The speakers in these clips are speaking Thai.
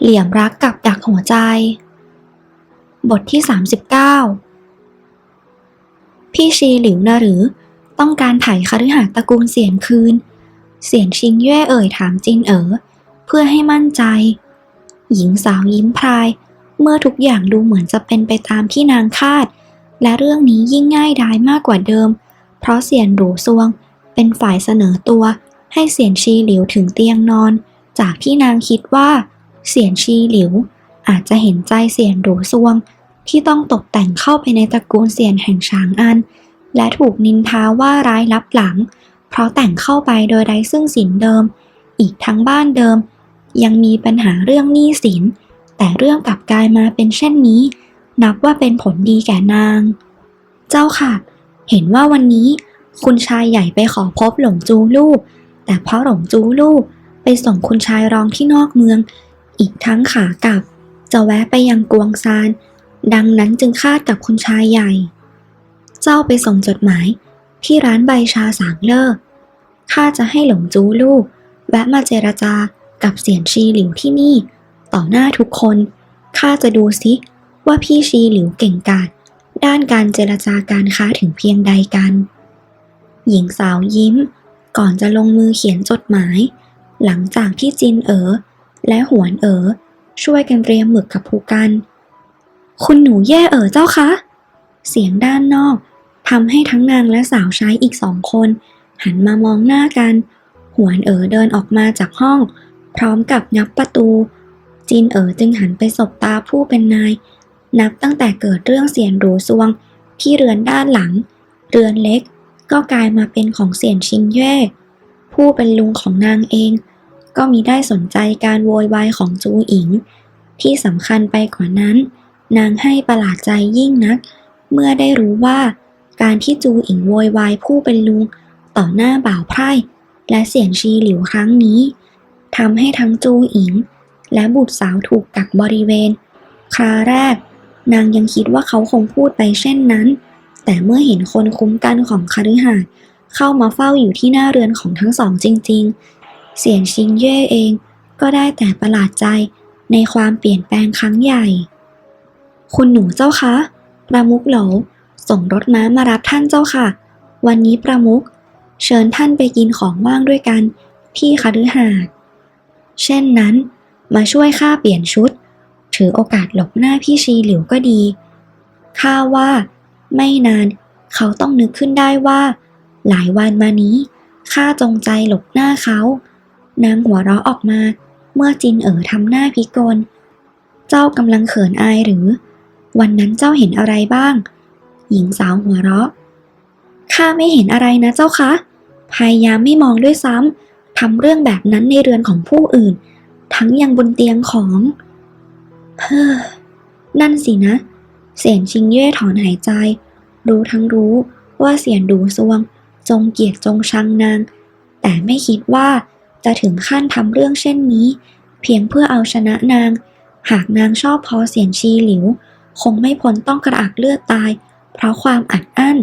เหลี่ยมรักกับดักหัวใจ บทที่ 39 พี่ชีหลิวนะหรือ ต้องการไถ่คฤหาสน์ตระกูลเสียนคืน เสียนชิงเย่เอ่ยถามจินเอ๋อเพื่อให้มั่นใจ หญิงสาวยิ้มพราย เมื่อทุกอย่างดูเหมือนจะเป็นไปตามที่นางคาด และเรื่องนี้ยิ่งง่ายดายมากกว่าเดิม เพราะเสียนหรูซวง เป็นฝ่ายเสนอตัว ให้เสียนชีหลิวถึงเตียงนอน จากที่นางคิดว่า เสียนชีหลิว อาจจะเห็นใจเสียนหรูซวง ที่ต้องตกแต่งเข้าไปในตระกูลเสียนแห่งฉางอัน และถูกนินทาว่าร้ายลับหลัง เพราะแต่งเข้าไปโดยไร้ซึ่งสินเดิม อีกทั้งบ้านเดิม ยังมีปัญหาเรื่องหนี้สิน แต่เรื่องกลับกลายมาเป็นเช่นนี้ นับว่าเป็นผลดีแก่นาง เจ้าค่ะ เห็นว่าวันนี้คุณชายใหญ่ไปขอพบหลงจูลู่แต่เพราะหลงจูลู่ไปส่งคุณชายรองที่นอกเมือง อีกทั้งขากลับ จะแวะไปยังกวงซาน ดังนั้นจึงคาดกับคุณชายใหญ่ เจ้าไปส่งจดหมายที่ร้านใบชาสางเล่อข้าจะให้หลงจูลู่แวะมาเจรจากับเสียนชีหลิวที่นี่ ต่อหน้าทุกคนข้าจะดูซิว่าพี่ชีหลิวเก่งกาจด้านการเจรจาการค้าถึงเพียงใดกัน หญิงสาวยิ้ม ก่อนจะลงมือเขียนจดหมาย หลังจากที่จินเอ๋อ และหวนเอ๋อช่วยกันเตรียมหมึกกับภูกัน คุณหนูแย่เอ๋อเจ้าคะ เสียงด้านนอกทำให้ทั้งนางและสาวใช้อีกสองคน หันมามองหน้ากัน หวนเอ๋อเดินออกมาจากห้อง พร้อมกับงับประตู จินเอ๋อจึงหันไปสบตาผู้เป็นนาย นับตั้งแต่เกิดเรื่องเสียนหรูซวง ที่เรือนด้านหลัง เรือนเล็กก็กลายมาเป็นของเสียนชิงเย่ ผู้เป็นลุงของนางเอง ก็มีได้สนใจการโวยวายของจูอิง ที่สำคัญไปกว่านั้น นางให้ประหลาดใจยิ่งนัก เมื่อได้รู้ว่า การที่จูอิงโวยวายผู้เป็นลุง ต่อหน้าบ่าวไพร่และเสียนชีหลิวครั้งนี้ทำให้ทั้งจูอิง และบุตรสาวถูกกักบริเวณ คราแรก นางยังคิดว่าเขาคงพูดไปเช่นนั้น แต่เมื่อเห็นคนคุ้มกันของคฤหาสน์เข้ามาเฝ้าอยู่ที่หน้าเรือนของทั้งสองจริง ๆ เสียนชิงเย่เองก็ได้แต่ประหลาดใจในความเปลี่ยนแปลงครั้งใหญ่ คุณหนูเจ้าคะ ประมุกโหลาส่งรถม้ามารับท่านเจ้าค่ะ วันนี้ประมุกเชิญท่านไปกินของว่างด้วยกันที่คฤหาสน์เช่นนั้น มาช่วยข้าเปลี่ยนชุด ถือโอกาสหลบหน้าพี่ชีหลิวก็ดี ข้าว่าไม่นานเขาต้องนึกขึ้นได้ว่า หลายวันมานี้ข้าจงใจหลบหน้าเขา นางหัวเราะออกมา เมื่อจินเอ๋อทำหน้าพิกล เจ้ากำลังเขินอายหรือ วันนั้นเจ้าเห็นอะไรบ้าง หญิงสาวหัวเราะ ข้าไม่เห็นอะไรนะเจ้าคะ พยายามไม่มองด้วยซ้ำทำเรื่องแบบนั้นในเรือนของผู้อื่น ทั้งยังบนเตียงของ เฮ้อ นั่นสินะ เสียนชิงเย่ถอนหายใจ รู้ทั้งรู้ว่าเสียนดูซวง จงเกลียดจงชังนาง แต่ไม่คิดว่า จะถึงขั้นทำเรื่องเช่นนี้ เพียงเพื่อเอาชนะนาง หากนางชอบพอเสียนชีหลิว คงไม่พ้นต้องกระอักเลือดตาย เพราะความอัดอั้น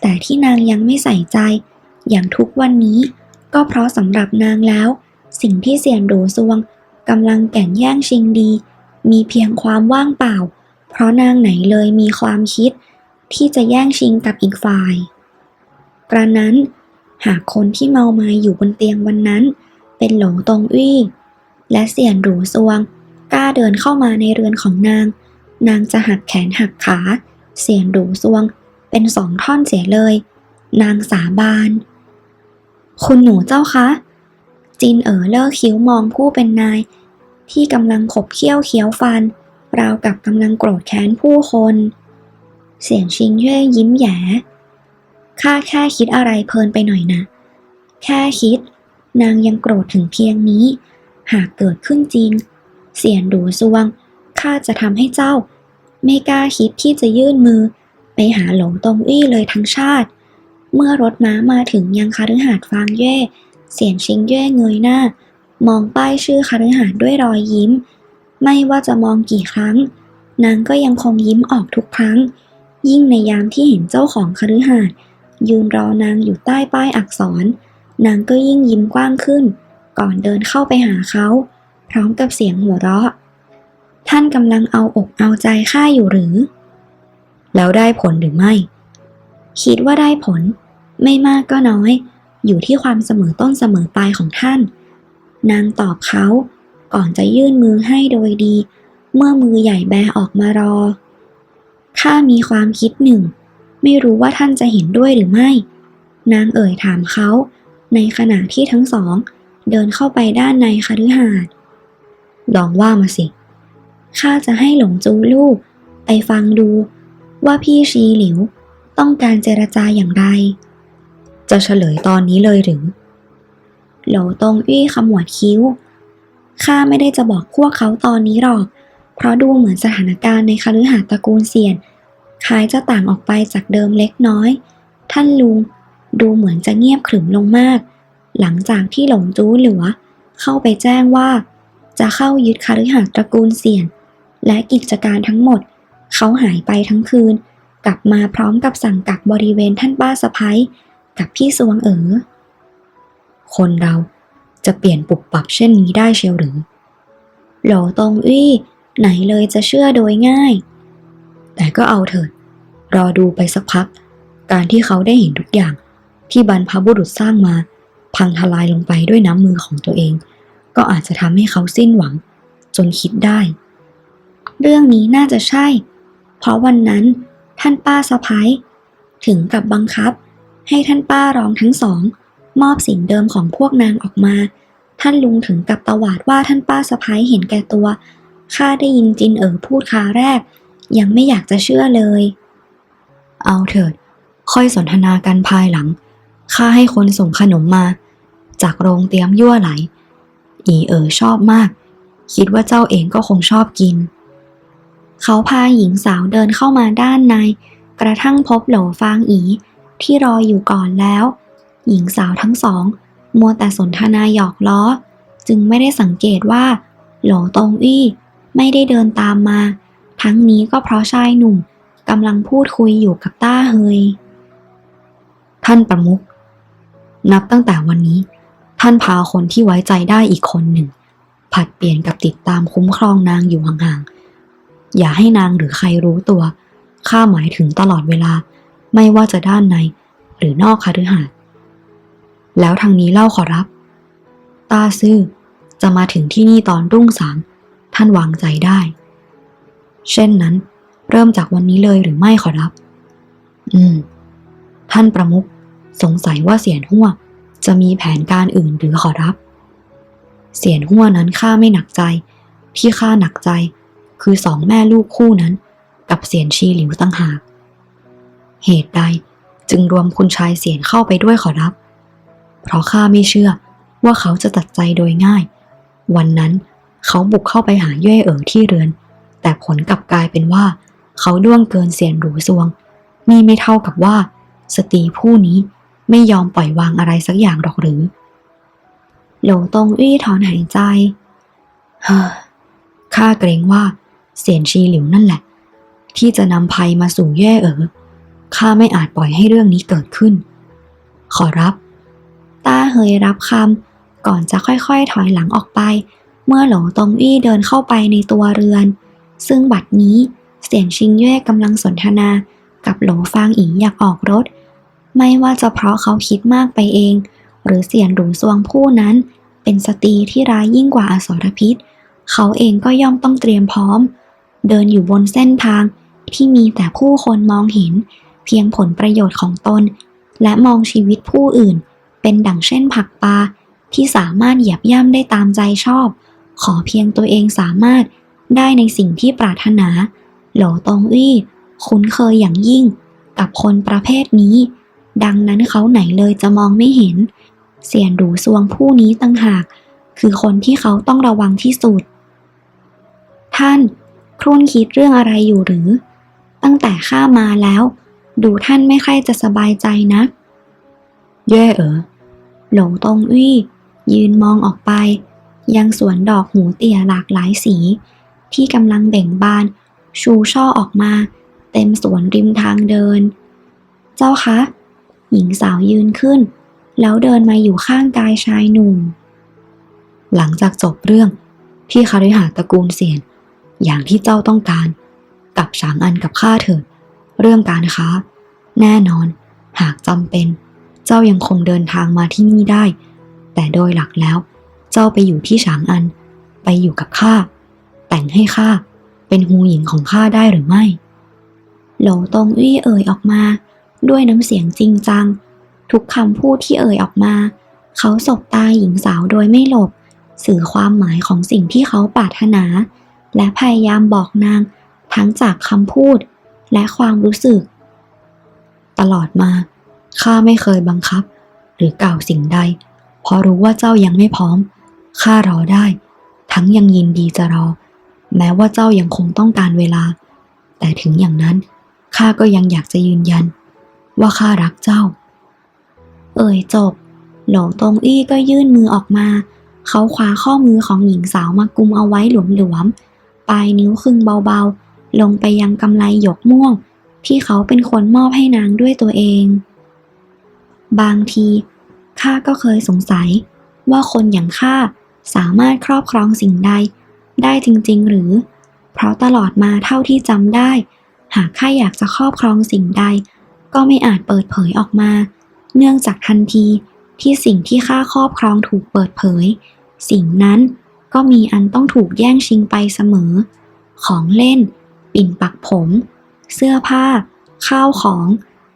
แต่ที่นางยังไม่ใส่ใจ อย่างทุกวันนี้ ก็เพราะสำหรับนางแล้ว สิ่งที่เสียนดูซวงกำลังแก่งแย่งชิงดี มีเพียงความว่างเปล่า เพราะนางไหนเลยมีความคิด ที่จะแย่งชิงกับอีกฝ่ายกระนั้น หากคนที่เมาไมาอยู่บนเตียงวันนั้น เป็นหลงตงอี้และเสี่ยนหรูซวง กล้าเดินเข้ามาในเรือนของนาง นางจะหักแขนหักขา เสี่ยนหรูซวง เป็นสองท่อนเสียเลย นางสาบาน คุณหนูเจ้าคะ จินเอ๋อเลิกคิ้วมองผู้เป็นนาย ที่กำลังขบเคี้ยวเคี้ยวฟัน ราวกับกำลังโกรธแค้นผู้คน เสียงชิงเย่ยิ้มแย่ข้าแค่คิดอะไรเพลินไปหน่อยนะ แค่คิด นางยังโกรธถึงเพียงนี้ หากเกิดขึ้นจริง เสียนดูซวง ข้าจะทำให้เจ้า ไม่กล้าคิดที่จะยื่นมือ ไปหาหลงตงอี้เลยทั้งชาติ เมื่อรถม้ามาถึงยังคฤหาสน์ฟางเย่ เสียนชิงเย่เงยหน้า มองป้ายชื่อคฤหาสน์ด้วยรอยยิ้ม ไม่ว่าจะมองกี่ครั้ง นางก็ยังคงยิ้มออกทุกครั้ง ยิ่งในยามที่เห็นเจ้าของคฤหาสน์ยืนรอนางอยู่ใต้ป้ายอักษร นางก็ยิ่งยิ้มกว้างขึ้น ก่อนเดินเข้าไปหาเขา พร้อมกับเสียงหัวเราะ ท่านกำลังเอาอกเอาใจข้าอยู่หรือ แล้วได้ผลหรือไม่ คิดว่าได้ผล ไม่มากก็น้อย อยู่ที่ความเสมอต้นเสมอปลายของท่าน นางตอบเขาก่อนจะยื่นมือให้โดยดี เมื่อมือใหญ่แบออกมารอ ข้ามีความคิดหนึ่ง ไม่รู้ว่าท่านจะเห็นด้วยหรือไม่ นางเอ่ยถามเขา ในขณะที่ทั้งสอง เดินเข้าไปด้านในคฤหาสน์ลองว่ามาสิข้าจะให้หลงจูลูก ไปฟังดูว่าพี่ชีหลิวต้องการเจรจาอย่างไร จะเฉลยตอนนี้เลยหรือโหลตงอี้ขมวดคิ้วข้าไม่ได้จะบอกพวกเขาตอนนี้หรอก เพราะดูเหมือนสถานการณ์ในคฤหาสน์ตระกูลเซียนคล้ายจะต่างออกไปจากเดิมเล็กน้อย ท่านลุง ดูเหมือนจะเงียบขรึมลงมาก หลังจากที่หลงจู้หลัวเข้าไปแจ้งว่า จะเข้ายึดคฤหาสน์ตระกูลเซียน และกิจการทั้งหมด เขาหายไปทั้งคืน กลับมาพร้อมกับสั่งกักบริเวณท่านป้าสะพ้ยกับพี่สวงเอ๋อคนเราจะเปลี่ยนปุบปับเช่นนี้ได้เชียวหรือหลอตองอี้ไหนเลยจะเชื่อโดยง่าย แต่ก็เอาเถิด รอดูไปสักพัก การที่เขาได้เห็นทุกอย่าง ที่บรรพบุรุษสร้างมา พังทลายลงไปด้วยน้ำมือของตัวเอง ก็อาจจะทำให้เขาสิ้นหวัง จนคิดได้ เรื่องนี้น่าจะใช่ เพราะวันนั้นท่านป้าสะพ้ายถึงกับบังคับ ให้ท่านป้ารองทั้งสอง มอบสิ่งเดิมของพวกนางออกมา ท่านลุงถึงกับตวาดว่าท่านป้าสะพ้ายเห็นแก่ตัวข้าได้ยินจินเอ๋อพูดคาแรก ยังไม่อยากจะเชื่อเลย เอาเถิด ค่อยสนทนากันภายหลัง ข้าให้คนส่งขนมมา จากโรงเตรียมยั่วไหล อีเอ๋อชอบมาก คิดว่าเจ้าเองก็คงชอบกิน เขาพาหญิงสาวเดินเข้ามาด้านใน กระทั่งพบโหลฟางอีที่รออยู่ก่อนแล้ว หญิงสาวทั้งสอง มัวแต่สนทนาหยอกล้อ จึงไม่ได้สังเกตว่า โหลตงอี้ไม่ได้เดินตามมา ทั้งนี้ก็เพราะชายหนุ่มกำลังพูดคุยอยู่กับต้าเฮย ท่านประมุข นับตั้งแต่วันนี้ ท่านพาคนที่ไว้ใจได้อีกคนหนึ่ง ผัดเปลี่ยนกับติดตามคุ้มครองนางอยู่ห่างๆ อย่าให้นางหรือใครรู้ตัว ข้าหมายถึงตลอดเวลา ไม่ว่าจะด้านใน หรือนอกคฤหาสน์แล้วทางนี้เล่าขอรับ ตาซื่อจะมาถึงที่นี่ตอนรุ่งสาง ท่านวางใจได้ เช่นนั้น เริ่มจากวันนี้เลยหรือไม่ขอรับ อืม ท่านประมุข สงสัยว่าเสียนหัวจะมีแผนการอื่นหรือขอรับ เสียนหัวนั้นข้าไม่หนักใจ ที่ข้าหนักใจ คือสองแม่ลูกคู่นั้น กับเสียนชีหลิวตั้งหาก เหตุใดจึงรวมคุณชายเสียนเข้าไปด้วยขอรับ เพราะข้าไม่เชื่อว่าเขาจะตัดใจโดยง่าย วันนั้นเขาบุกเข้าไปหาเย่เอ๋อที่เรือน แต่ผลกลับกลายเป็นว่า เขาล่วงเกินเสียนหรูซวง นี่ไม่เท่ากับว่า สตรีผู้นี้ ไม่ยอมปล่อยวางอะไรสักอย่างหรอกหรือ โหลตงอี้ถอนหายใจเฮ้อข้าเกรงว่าเสียนชีหลิวนั่นแหละ ที่จะนำภัยมาสู่แย่เอ๋อข้าไม่อาจปล่อยให้เรื่องนี้เกิดขึ้น ขอรับ ต้าเฮยรับคำก่อนจะค่อยๆ ถอยหลังออกไป เมื่อโหลตงอี้เดินเข้าไปในตัวเรือน ซึ่งบัดนี้เสียงชิงเย่กำลังสนทนากับโหลฟางอีอยากออกรถ ไม่ว่าจะเพราะเขาคิดมากไปเอง หรือเสียนหรูซวงผู้นั้น เป็นสตรีที่ร้ายยิ่งกว่าอสรพิษ เขาเองก็ย่อมต้องเตรียมพร้อม เดินอยู่บนเส้นทางที่มีแต่ผู้คนมองเห็น เพียงผลประโยชน์ของตน และมองชีวิตผู้อื่น เป็นดั่งเช่นผักปลาที่สามารถเหยียบย่ำได้ตามใจชอบ ขอเพียงตัวเองสามารถได้ในสิ่งที่ปรารถนา โหลตงอี้คุ้นเคยอย่างยิ่ง กับคนประเภทนี้ ดังนั้นเขาไหนเลยจะมองไม่เห็น เสียนหรูซวงผู้นี้ตั้งหาก คือคนที่เขาต้องระวังที่สุด ท่าน ครุ่นคิดเรื่องอะไรอยู่หรือ ตั้งแต่ข้ามาแล้ว ดูท่านไม่ค่อยจะสบายใจนักแย่เออหลงตงอี้ยืนมองออกไป ยังสวนดอกหูเตี่ยหลากหลายสี ที่กำลังเบ่งบาน ชูช่อออกมา เต็มสวนริมทางเดิน เจ้าคะ หญิงสาวยืนขึ้น แล้วเดินมาอยู่ข้างกายชายหนุ่ม หลังจากจบเรื่องที่คาริหาตระกูลเสียน อย่างที่เจ้าต้องการ กับฉางอันกับข้าเถิด เรื่องการค้า แน่นอน หากจำเป็น เจ้ายังคงเดินทางมาที่นี่ได้ แต่โดยหลักแล้ว เจ้าไปอยู่ที่ฉางอัน ไปอยู่กับข้า แต่งให้ข้าเป็นหูหญิงของข้าได้หรือไม่ โหลตรงอี้เอ่ยออกมา ด้วยน้ำเสียงจริงจัง ทุกคำพูดที่เอ่ยออกมา เขาสบตาหญิงสาวโดยไม่หลบ สื่อความหมายของสิ่งที่เขาปรารถนา และพยายามบอกนาง ทั้งจากคำพูดและความรู้สึก ตลอดมาข้าไม่เคยบังคับ หรือกล่าวสิ่งใด เพราะรู้ว่าเจ้ายังไม่พร้อมข้ารอได้ ทั้งยังยินดีจะรอ แม้ว่าเจ้ายังคงต้องการเวลา แต่ถึงอย่างนั้นข้าก็ยังอยากจะยืนยัน ว่าข้ารักเจ้า เอ่ยจบหลตงอี้ก็ยื่นมือออกมา เขาคว้าข้อมือของหญิงสาวมากุมเอาไว้หลวมๆ ปลายนิ้วครึงเบาๆ ลงไปยังกำไลหยกม่วง ที่เขาเป็นคนมอบให้นางด้วยตัวเอง บางทีข้าก็เคยสงสัยว่าคนอย่างข้าสามารถครอบครองสิ่งใด ได้จริงๆ หรือ เพราะตลอดมาเท่าที่จำได้ หากข้าอยากจะครอบครองสิ่งใด ก็ไม่อาจเปิดเผยออกมา เนื่องจากทันทีที่สิ่งที่ข้าครอบครองถูกเปิดเผย สิ่งนั้นก็มีอันต้องถูกแย่งชิงไปเสมอ ของเล่น ปิ่นปักผม เสื้อผ้า ข้าวของ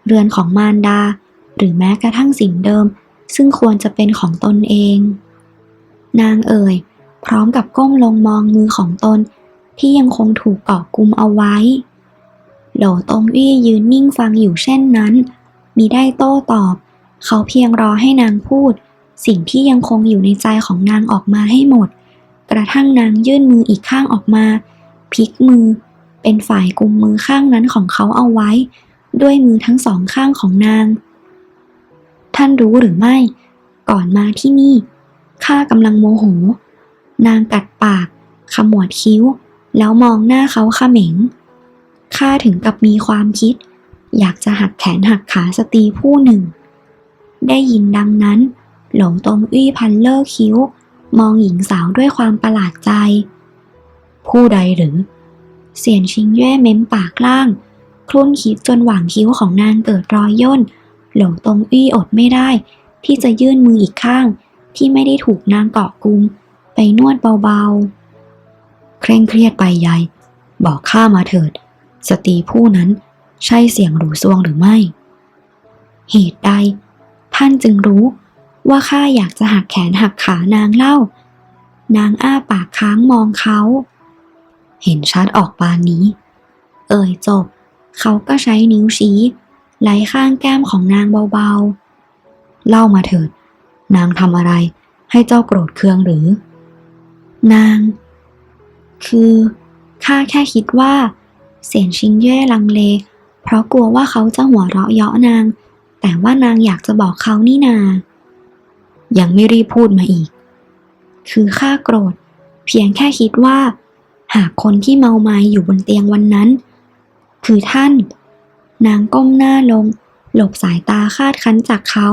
เรือนของมารดา หรือแม้กระทั่งสิ่งเดิม ซึ่งควรจะเป็นของตนเอง นางเอ่ย พร้อมกับก้มลงมองมือของตนที่ยังคงถูกเกาะกุมเอาไว้ โหลตงอี้ยืนนิ่งฟังอยู่เช่นนั้น มีได้โต้ตอบ เขาเพียงรอให้นางพูด สิ่งที่ยังคงอยู่ในใจของนางออกมาให้หมด กระทั่งนางยื่นมืออีกข้างออกมาพลิกมือ เป็นฝ่ายกุมมือข้างนั้นของเขาเอาไว้ ด้วยมือทั้งสองข้างของนาง ท่านรู้หรือไม่ ก่อนมาที่นี่ข้ากำลังโมโห นางกัดปาก ขมวดคิ้ว แล้วมองหน้าเขาเขม็ง ข้าถึงกับมีความคิด อยากจะหักแขนหักขาสตรีผู้หนึ่ง ได้ยินดังนั้น หลงตรงอี้พันเลิกคิ้ว มองหญิงสาวด้วยความประหลาดใจ ผู้ใดหรือ เสียนชิงเย่เม้มปากล่าง ครุ่นคิดจนหว่างคิ้วของนางเกิดรอยย่น หลงตรงอี้อดไม่ได้ ที่จะยื่นมืออีกข้าง ที่ไม่ได้ถูกนางเกาะกุม ไปนวดเบาๆ เคร่งเครียดไปใหญ่บอกข้ามาเถิด สตรีผู้นั้นใช่เสียงหรูซวงหรือไม่ เหตุใด ท่านจึงรู้ว่าข้าอยากจะหักแขนหักขานางเล่า นางอ้าปากค้างมองเขา เห็นชัดออกปานนี้ เอ่ยจบ เขาก็ใช้นิ้วชี้ ไหล่ข้างแก้มของนางเบาๆ เล่ามาเถิด นางทำอะไรให้เจ้าโกรธเคืองหรือ นาง คือข้าแค่คิดว่า เสียนชิงเย่ลังเล เพราะกลัวว่าเขาจะหัวเราะเยาะนาง แต่ว่านางอยากจะบอกเขานี่นา ยังไม่รีบพูดมาอีก คือข้าโกรธ เพียงแค่คิดว่า หากคนที่เมาไม้อยู่บนเตียงวันนั้น คือท่าน นางก้มหน้าลง หลบสายตาคาดคั้นจากเขา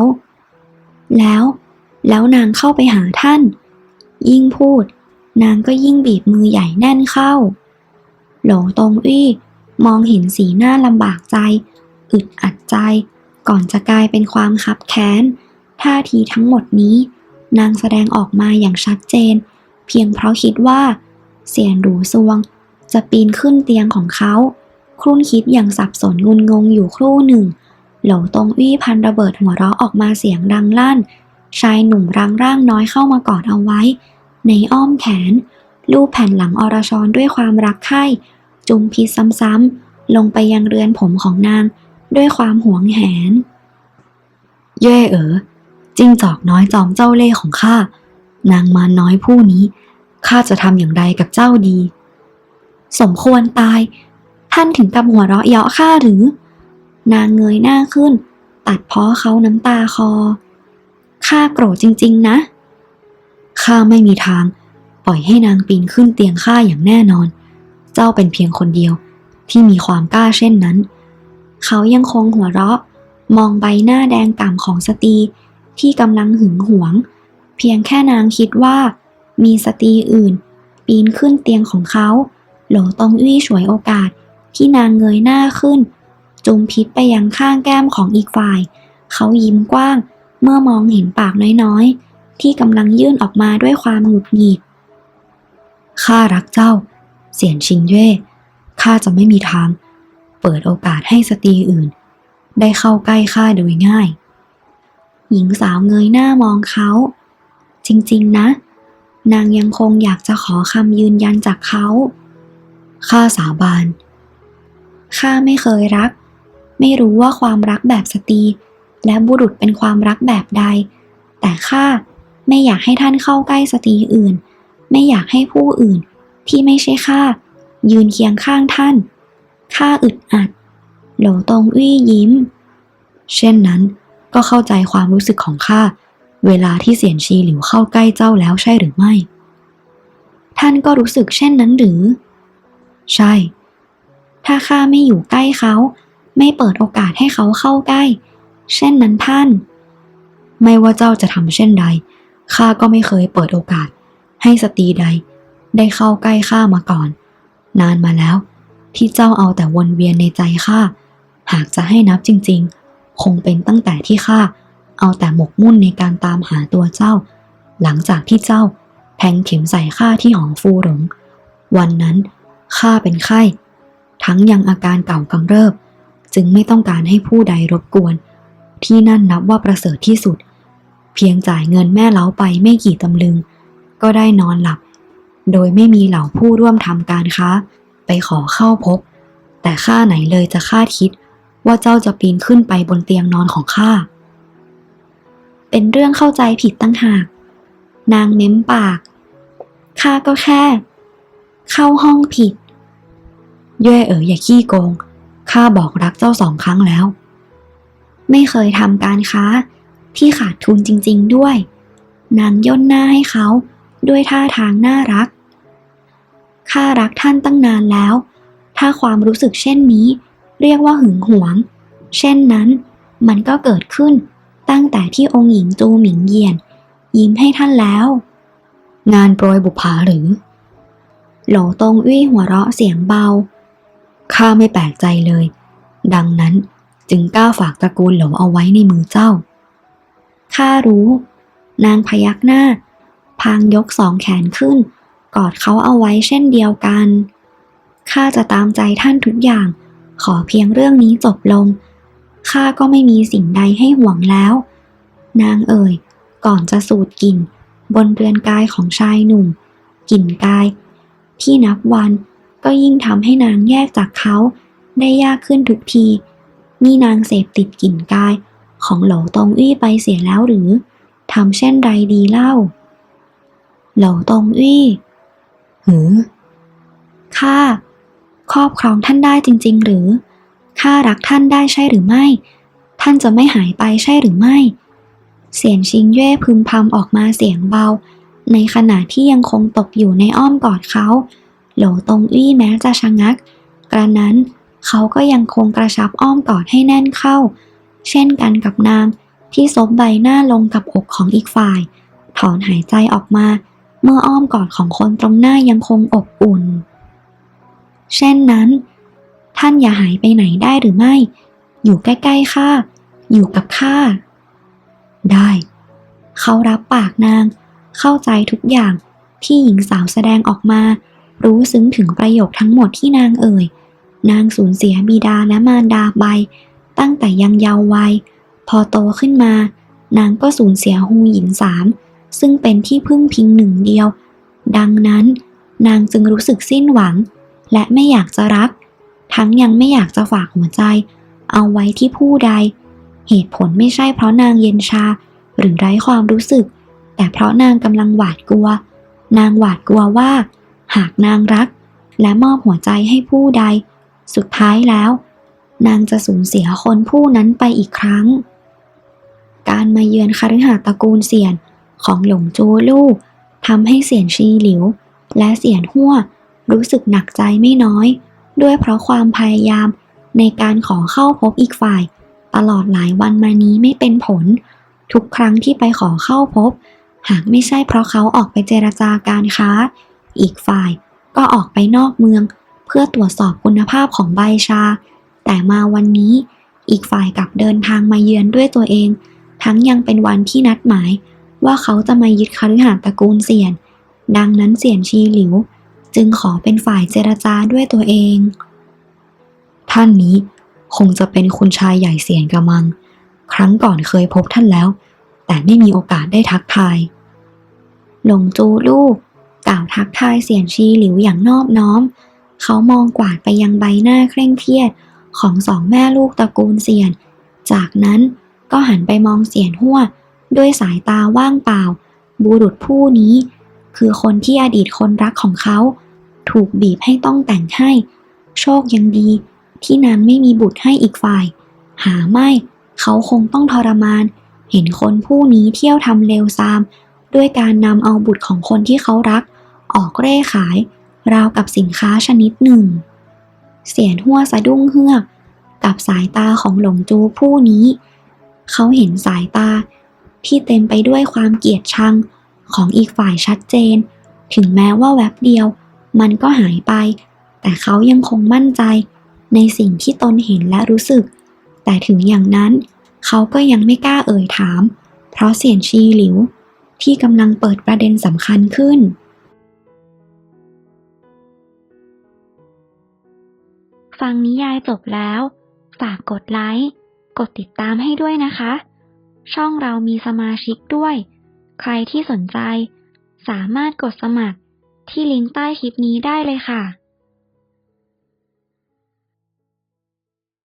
แล้ว แล้วนางเข้าไปหาท่าน ยิ่งพูด นางก็ยิ่งบีบมือใหญ่แน่นเข้า หลงตรงอี้มองเห็นสีหน้าลำบากใจ อึดอัดใจ ก่อนจะกลายเป็นความคับแค้น ท่าทีทั้งหมดนี้ นางแสดงออกมาอย่างชัดเจน เพียงเพราะคิดว่า เสียนหรูซวง จะปีนขึ้นเตียงของเขา ครุ่นคิดอย่างสับสนงุนงงอยู่ครู่หนึ่งโหลตรงอี้พันระเบิดหัวเราะออกมาเสียงดังลั่น ชายหนุ่มรังร่างน้อยเข้ามากอดเอาไว้ ในอ้อมแขน ลูบแผ่นหลังอรชรด้วยความรักใคร่จุมพิษซ้ำๆลงไปยังเรือนผมของนาง ด้วยความหวงแหน เย่เอ๋อจิ้งจอกน้อยจอมเจ้าเล่ห์ของข้า นางมาน้อยผู้นี้ข้าจะทำอย่างไรกับเจ้าดี สมควรตาย ท่านถึงกับหัวเราะเยาะข้าหรือ นางเงยหน้าขึ้น ตัดเพ้อเขาน้ำตาคอข้าโกรธจริง ๆ นะข้าไม่มีทาง ปล่อยให้นางปีนขึ้นเตียงข้าอย่างแน่นอน เจ้าเป็นเพียงคนเดียวที่มีความกล้าเช่นนั้น เขายังคงหัวเราะ มองใบหน้าแดงก่ำของสตรีที่กำลังหึงหวง เพียงแค่นางคิดว่า มีสตรีอื่น ปีนขึ้นเตียงของเขา หลตงอี้ฉวยโอกาสที่นางเงยหน้าขึ้น จุมพิษไปยังข้างแก้มของอีกฝ่าย เขายิ้มกว้างเมื่อมองเห็นปากน้อยๆ ที่กำลังยื่นออกมาด้วยความหงุดหงิด ข้ารักเจ้า เสียนชิงเย่ข้าจะไม่มีทาง เปิดโอกาสให้สตรีอื่น ได้เข้าใกล้ข้าโดยง่าย หญิงสาวเงยหน้ามองเขา จริง ๆ นะ นางยังคงอยากจะขอคำยืนยันจากเขาข้าสาบานข้าไม่เคยรัก ไม่รู้ว่าความรักแบบสตรี และบุรุษเป็นความรักแบบใด แต่ข้าไม่อยากให้ท่านเข้าใกล้สตรีอื่น ไม่อยากให้ผู้อื่นที่ไม่ใช่ข้ายืนเคียงข้างท่าน ข้าอึดอัด โหลตงอี้ยิ้ม เช่นนั้นก็เข้าใจความรู้สึกของข้า เวลาที่เสียนชีหลิวเข้าใกล้เจ้าแล้วใช่หรือไม่ ท่านก็รู้สึกเช่นนั้นหรือ ใช่ ถ้าข้าไม่อยู่ใกล้เขา ไม่เปิดโอกาสให้เขาเข้าใกล้ เช่นนั้นท่าน ไม่ว่าเจ้าจะทำเช่นใด ข้าก็ไม่เคยเปิดโอกาส ให้สตรีใด ได้เข้าใกล้ข้ามาก่อน นานมาแล้ว ที่เจ้าเอาแต่วนเวียนในใจข้าหากจะให้นับจริง ๆ คงเป็นตั้งแต่ที่ข้าเอาแต่หมกมุ่นในการตามหาตัวเจ้า หลังจากที่เจ้าแทงเข็มใส่ข้าที่หองฟูหลง วันนั้นข้าเป็นไข้ ทั้งยังอาการเก่ากำเริบ จึงไม่ต้องการให้ผู้ใดรบกวน ที่นั่นนับว่าประเสริฐที่สุด เพียงจ่ายเงินแม่เล้าไปไม่กี่ตำลึง ก็ได้นอนหลับ โดยไม่มีเหล่าผู้ร่วมทำการค้า ไปขอเข้าพบ แต่ข้าไหนเลยจะคาดคิด ว่าเจ้าจะปีนขึ้นไปบนเตียงนอนของข้า เป็นเรื่องเข้าใจผิดตั้งหาก นางเม้มปาก ข้าก็แค่ เข้าห้องผิด เย่เอ๋ออย่าขี้โกง ข้าบอกรักเจ้าสองครั้งแล้ว ไม่เคยทำการค้าที่ขาดทุนจริง ๆด้วย นางย่นหน้าให้เขา ด้วยท่าทางน่ารัก ข้ารักท่านตั้งนานแล้ว ถ้าความรู้สึกเช่นนี้ เรียกว่าหึงหวง เช่นนั้น มันก็เกิดขึ้นตั้งแต่ที่องค์หญิงจูหมิงเยียน ยิ้มให้ท่านแล้ว งานโปรยบุภาหรือ โหลตงอุ้ยหัวเราะเสียงเบา ข้าไม่แปลกใจเลย ดังนั้นจึงกล้าฝากตระกูลโหลเอาไว้ในมือเจ้า ข้ารู้ นางพยักหน้า พางยกสองแขนขึ้น กอดเขาเอาไว้เช่นเดียวกัน ข้าจะตามใจท่านทุกอย่าง ขอเพียงเรื่องนี้จบลง ข้าก็ไม่มีสิ่งใดให้ห่วงแล้ว นางเอ่ย ก่อนจะสูดกลิ่น บนเรือนกายของชายหนุ่ม กลิ่นกาย ที่นับวันก็ยิ่งทำให้นางแยกจากเขาได้ยากขึ้นทุกที นี่นางเสพติดกลิ่นกายของโหลตงอี้ไปเสียแล้วหรือทำเช่นไรดีเล่า โหลตงอี้หือข้าครอบครองท่านได้จริง ๆ หรือข้ารักท่านได้ใช่หรือไม่ ท่านจะไม่หายไปใช่หรือไม่ เสียงชิงเย่พึมพำออกมาเสียงเบา ในขณะที่ยังคงตกอยู่ในอ้อมกอดเขาโหลตงอี้แม้จะชะงัก กระนั้นเขาก็ยังคงกระชับอ้อมกอดให้แน่นเข้า เช่นกันกับนางที่ซบใบหน้าลงกับอกของอีกฝ่าย ถอนหายใจออกมา เมื่ออ้อมกอดของคนตรงหน้ายังคงอบอุ่น เช่นนั้น ท่านอย่าหายไปไหนได้หรือไม่ อยู่ใกล้ๆข้าอยู่กับข้าได้ เขารับปากนาง เข้าใจทุกอย่างที่หญิงสาวแสดงออกมา รู้ซึ้งถึงประโยคทั้งหมดที่นางเอ่ย นางสูญเสียบิดาและมารดาไป ตั้งแต่ยังเยาว์วัย พอโตขึ้นมา นางก็สูญเสียฮูหยินสาม ซึ่งเป็นที่พึ่งพิงหนึ่งเดียว ดังนั้น นางจึงรู้สึกสิ้นหวัง และไม่อยากจะรัก ทั้งยังไม่อยากจะฝากหัวใจ เอาไว้ที่ผู้ใด เหตุผลไม่ใช่เพราะนางเย็นชา หรือไร้ความรู้สึก แต่เพราะนางกำลังหวาดกลัว นางหวาดกลัวว่า หากนางรัก และมอบหัวใจให้ผู้ใด สุดท้ายแล้ว นางจะสูญเสียคนผู้นั้นไปอีกครั้ง การมาเยือนคฤหาสน์ตระกูลเสียน ของหลงจูลู่ทำให้เสียนชีหลิว และเสียนหัวรู้สึกหนักใจไม่น้อย ด้วยเพราะความพยายามในการขอเข้าพบอีกฝ่าย ตลอดหลายวันมานี้ไม่เป็นผล ทุกครั้งที่ไปขอเข้าพบ หากไม่ใช่เพราะเขาออกไปเจรจาการค้า อีกฝ่ายก็ออกไปนอกเมือง เพื่อตรวจสอบคุณภาพของใบชา แต่มาวันนี้อีกฝ่ายกลับเดินทางมาเยือนด้วยตัวเอง ทั้งยังเป็นวันที่นัดหมาย ว่าเขาจะมายึดคฤหาสน์ตระกูลเสียน ดังนั้นเสียนชีหลิว จึงขอเป็นฝ่ายเจรจาด้วยตัวเอง ท่านนี้คงจะเป็นคุณชายใหญ่เสียนกระมัง ครั้งก่อนเคยพบท่านแล้ว แต่ไม่มีโอกาสได้ทักทาย หลงจูลูกกล่าวทักทายเสียนชีหลิวอย่างนอบน้อม เขามองกวาดไปยังใบหน้าเคร่งเครียดของสองแม่ลูกตระกูลเสียน จากนั้นก็หันไปมองเสียนหัว ด้วยสายตาว่างเปล่า บุรุษผู้นี้ คือคนที่อดีตคนรักของเขา ถูกบีบให้ต้องแต่งให้ โชคยังดี ที่นางไม่มีบุตรให้อีกฝ่าย หาไม่ เขาคงต้องทรมาน เห็นคนผู้นี้เที่ยวทำเลวซาม ด้วยการนำเอาบุตรของคนที่เขารัก ออกเร่ขาย ราวกับสินค้าชนิดหนึ่ง เสียนหัวสะดุ้งเฮือกกับสายตาของหลงจูผู้นี้ เขาเห็นสายตา ที่เต็มไปด้วยความเกลียดชังของอีกฝ่ายชัดเจน ถึงแม้ว่าแวบเดียว มันก็หายไป แต่เขายังคงมั่นใจ ในสิ่งที่ตนเห็นและรู้สึก แต่ถึงอย่างนั้นเขาก็ยังไม่กล้าเอ่ยถาม เพราะเสียนชีหลิว ที่กำลังเปิดประเด็นสำคัญขึ้นฟังนิยายจบแล้ว ฝากกดไลค์ กดติดตามให้ด้วยนะคะ ช่องเรามีสมาชิกด้วย ใครที่สนใจ สามารถกดสมัครที่ลิงก์ใต้คลิปนี้ได้เลยค่ะ